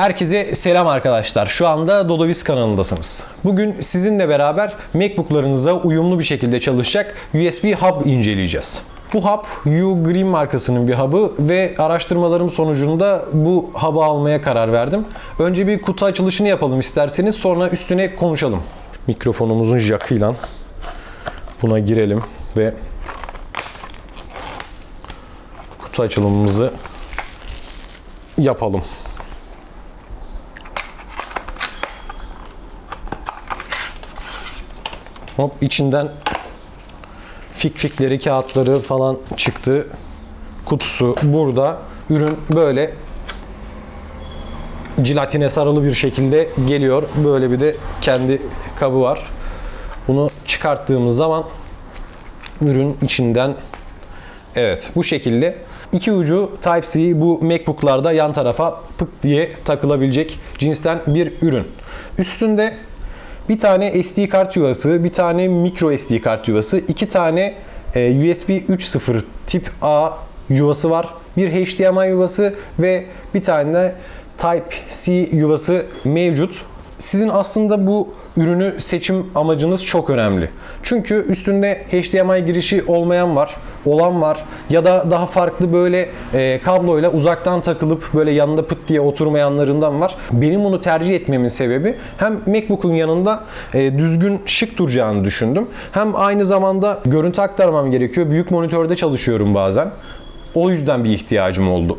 Herkese selam arkadaşlar. Şu anda Dodovis kanalındasınız. Bugün sizinle beraber MacBook'larınıza uyumlu bir şekilde çalışacak USB hub inceleyeceğiz. Bu hub Ugreen markasının bir hub'ı ve araştırmalarım sonucunda bu hub'ı almaya karar verdim. Önce bir kutu açılışını yapalım isterseniz sonra üstüne konuşalım. Mikrofonumuzun jackıyla buna girelim ve kutu açılımımızı yapalım. Hop içinden fik fikleri, kağıtları falan çıktı. Kutusu burada. Ürün böyle jilatine sarılı bir şekilde geliyor. Böyle bir de kendi kabı var. Bunu çıkarttığımız zaman ürün içinden evet bu şekilde iki ucu Type-C bu MacBook'larda yan tarafa pık diye takılabilecek cinsten bir ürün. Üstünde bir tane SD kart yuvası, bir tane micro SD kart yuvası, iki tane e, USB 3.0 tip A yuvası var. Bir HDMI yuvası ve bir tane de Type-C yuvası mevcut. Sizin aslında bu ürünü seçim amacınız çok önemli. Çünkü üstünde HDMI girişi olmayan var, olan var ya da daha farklı böyle e, kabloyla uzaktan takılıp böyle yanında pıt diye oturmayanlarından var. Benim bunu tercih etmemin sebebi hem MacBook'un yanında e, düzgün şık duracağını düşündüm. Hem aynı zamanda görüntü aktarmam gerekiyor. Büyük monitörde çalışıyorum bazen. O yüzden bir ihtiyacım oldu.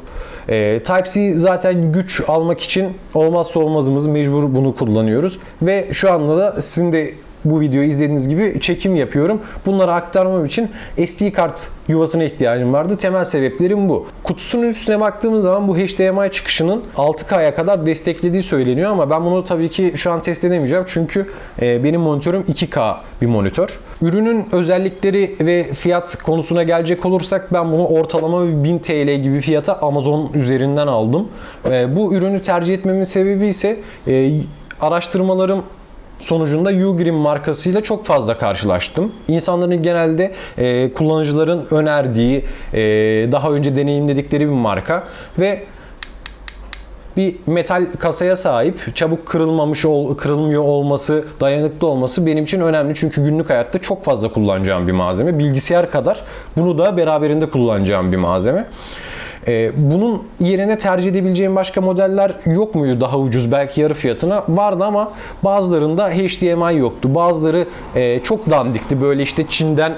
Ee, Type-C zaten güç almak için olmazsa olmazımız mecbur bunu kullanıyoruz. Ve şu anda da sizin de bu videoyu izlediğiniz gibi çekim yapıyorum. Bunları aktarmam için SD kart yuvasına ihtiyacım vardı. Temel sebeplerim bu. Kutusunun üstüne baktığımız zaman bu HDMI çıkışının 6K'ya kadar desteklediği söyleniyor ama ben bunu tabii ki şu an test edemeyeceğim. Çünkü e, benim monitörüm 2K bir monitör. Ürünün özellikleri ve fiyat konusuna gelecek olursak ben bunu ortalama bir 1000 TL gibi fiyata Amazon üzerinden aldım. E, bu ürünü tercih etmemin sebebi ise e, araştırmalarım sonucunda Ugreen markasıyla çok fazla karşılaştım. İnsanların genelde e, kullanıcıların önerdiği, e, daha önce deneyimledikleri bir marka ve bir metal kasaya sahip, çabuk kırılmamış ol, kırılmıyor olması, dayanıklı olması benim için önemli. Çünkü günlük hayatta çok fazla kullanacağım bir malzeme. Bilgisayar kadar bunu da beraberinde kullanacağım bir malzeme. Ee, bunun yerine tercih edebileceğim başka modeller yok muydu daha ucuz belki yarı fiyatına? Vardı ama bazılarında HDMI yoktu. Bazıları e, çok dandikti. Böyle işte Çin'den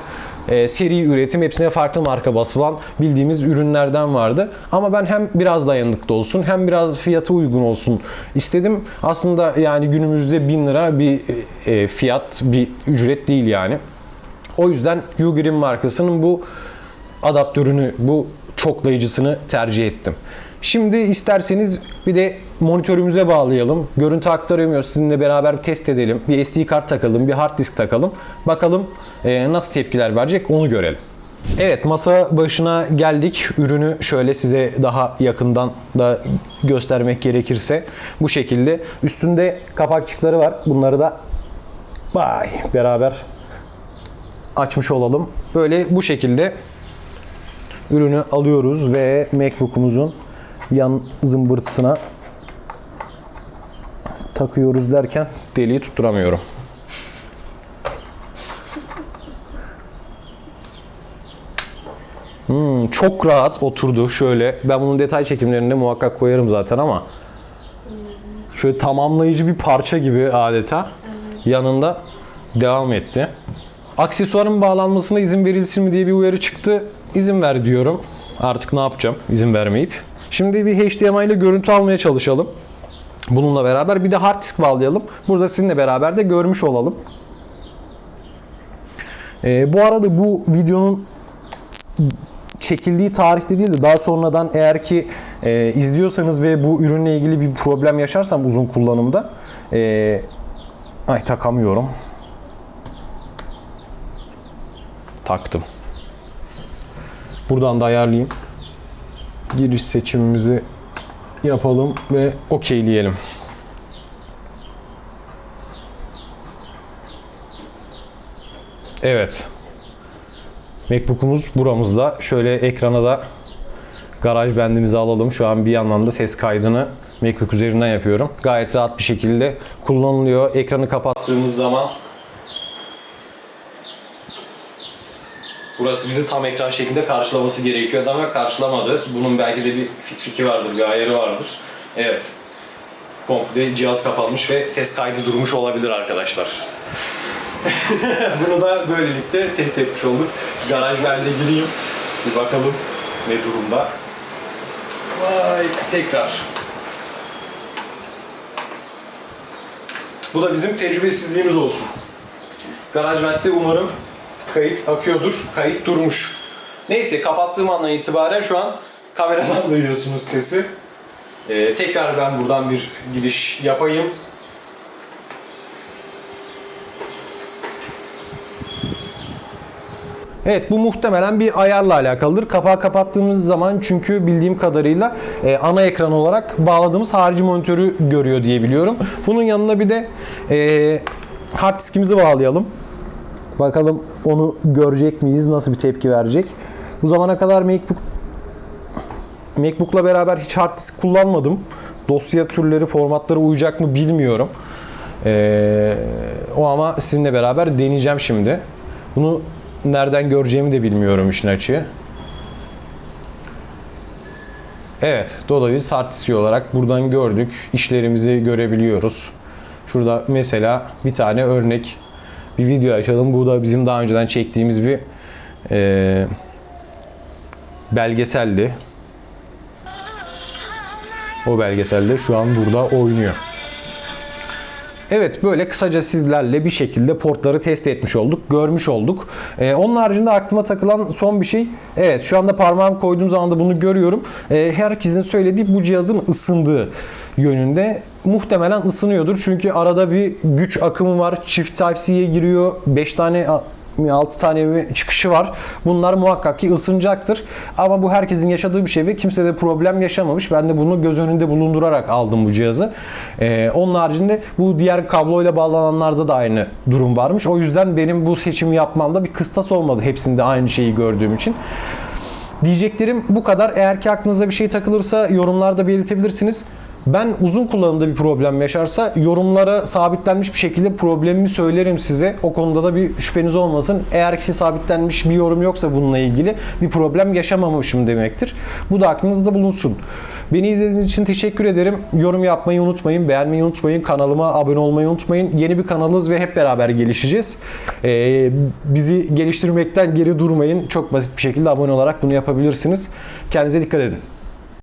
e, seri üretim hepsine farklı marka basılan bildiğimiz ürünlerden vardı. Ama ben hem biraz dayanıklı olsun hem biraz fiyatı uygun olsun istedim. Aslında yani günümüzde 1000 lira bir e, fiyat, bir ücret değil yani. O yüzden Ugreen markasının bu adaptörünü, bu çoklayıcısını tercih ettim. Şimdi isterseniz bir de monitörümüze bağlayalım. Görüntü aktarıyoruz. Sizinle beraber bir test edelim. Bir SD kart takalım, bir hard disk takalım. Bakalım e, nasıl tepkiler verecek onu görelim. Evet masa başına geldik. Ürünü şöyle size daha yakından da göstermek gerekirse bu şekilde. Üstünde kapakçıkları var. Bunları da bay beraber açmış olalım. Böyle bu şekilde ürünü alıyoruz ve MacBook'umuzun yan zımbırtısına takıyoruz derken deliği tutturamıyorum. Hmm, çok rahat oturdu şöyle. Ben bunun detay çekimlerinde muhakkak koyarım zaten ama şöyle tamamlayıcı bir parça gibi adeta yanında devam etti. Aksesuarın bağlanmasına izin verilsin mi diye bir uyarı çıktı. İzin ver diyorum. Artık ne yapacağım izin vermeyip. Şimdi bir HDMI ile görüntü almaya çalışalım. Bununla beraber bir de hard disk bağlayalım. Burada sizinle beraber de görmüş olalım. Ee, bu arada bu videonun çekildiği tarihte değil de daha sonradan eğer ki e, izliyorsanız ve bu ürünle ilgili bir problem yaşarsam uzun kullanımda e, ay takamıyorum. Taktım. Buradan da ayarlayayım. Giriş seçimimizi yapalım ve okeyleyelim. Evet. MacBook'umuz buramızda. Şöyle ekrana da garaj bendimizi alalım. Şu an bir yandan da ses kaydını MacBook üzerinden yapıyorum. Gayet rahat bir şekilde kullanılıyor. Ekranı kapattığımız zaman Burası bizi tam ekran şeklinde karşılaması gerekiyordu ama karşılamadı. Bunun belki de bir fikri vardır, bir ayarı vardır. Evet. Komple cihaz kapanmış ve ses kaydı durmuş olabilir arkadaşlar. Bunu da böylelikle test etmiş olduk. Garaj ben de gireyim. Bir bakalım ne durumda. Vay tekrar. Bu da bizim tecrübesizliğimiz olsun. GarageBand'de umarım kayıt akıyordur. Kayıt durmuş. Neyse kapattığım andan itibaren şu an kameradan duyuyorsunuz sesi. Ee, tekrar ben buradan bir giriş yapayım. Evet bu muhtemelen bir ayarla alakalıdır. Kapağı kapattığımız zaman çünkü bildiğim kadarıyla e, ana ekran olarak bağladığımız harici monitörü görüyor diye biliyorum. Bunun yanına bir de e, hard diskimizi bağlayalım. Bakalım onu görecek miyiz? Nasıl bir tepki verecek? Bu zamana kadar MacBook MacBook'la beraber hiç hard disk kullanmadım. Dosya türleri, formatları uyacak mı bilmiyorum. Ee, o ama sizinle beraber deneyeceğim şimdi. Bunu nereden göreceğimi de bilmiyorum işin açığı. Evet, Dodovis hard diski olarak buradan gördük. İşlerimizi görebiliyoruz. Şurada mesela bir tane örnek bir video açalım. Bu da bizim daha önceden çektiğimiz bir e, belgeseldi. O belgeselde şu an burada oynuyor. Evet böyle kısaca sizlerle bir şekilde portları test etmiş olduk, görmüş olduk. Ee, onun haricinde aklıma takılan son bir şey. Evet şu anda parmağımı koyduğum zaman da bunu görüyorum. Ee, herkesin söylediği bu cihazın ısındığı yönünde. Muhtemelen ısınıyordur çünkü arada bir güç akımı var. Çift Type-C'ye giriyor. 5 tane 6 tane bir çıkışı var. Bunlar muhakkak ki ısınacaktır. Ama bu herkesin yaşadığı bir şey ve kimse de problem yaşamamış. Ben de bunu göz önünde bulundurarak aldım bu cihazı. Ee, onun haricinde bu diğer kabloyla bağlananlarda da aynı durum varmış. O yüzden benim bu seçimi yapmamda bir kıstas olmadı. Hepsinde aynı şeyi gördüğüm için. Diyeceklerim bu kadar. Eğer ki aklınıza bir şey takılırsa yorumlarda belirtebilirsiniz. Ben uzun kullanımda bir problem yaşarsa yorumlara sabitlenmiş bir şekilde problemimi söylerim size. O konuda da bir şüpheniz olmasın. Eğer ki sabitlenmiş bir yorum yoksa bununla ilgili bir problem yaşamamışım demektir. Bu da aklınızda bulunsun. Beni izlediğiniz için teşekkür ederim. Yorum yapmayı unutmayın, beğenmeyi unutmayın, kanalıma abone olmayı unutmayın. Yeni bir kanalız ve hep beraber gelişeceğiz. Ee, bizi geliştirmekten geri durmayın. Çok basit bir şekilde abone olarak bunu yapabilirsiniz. Kendinize dikkat edin.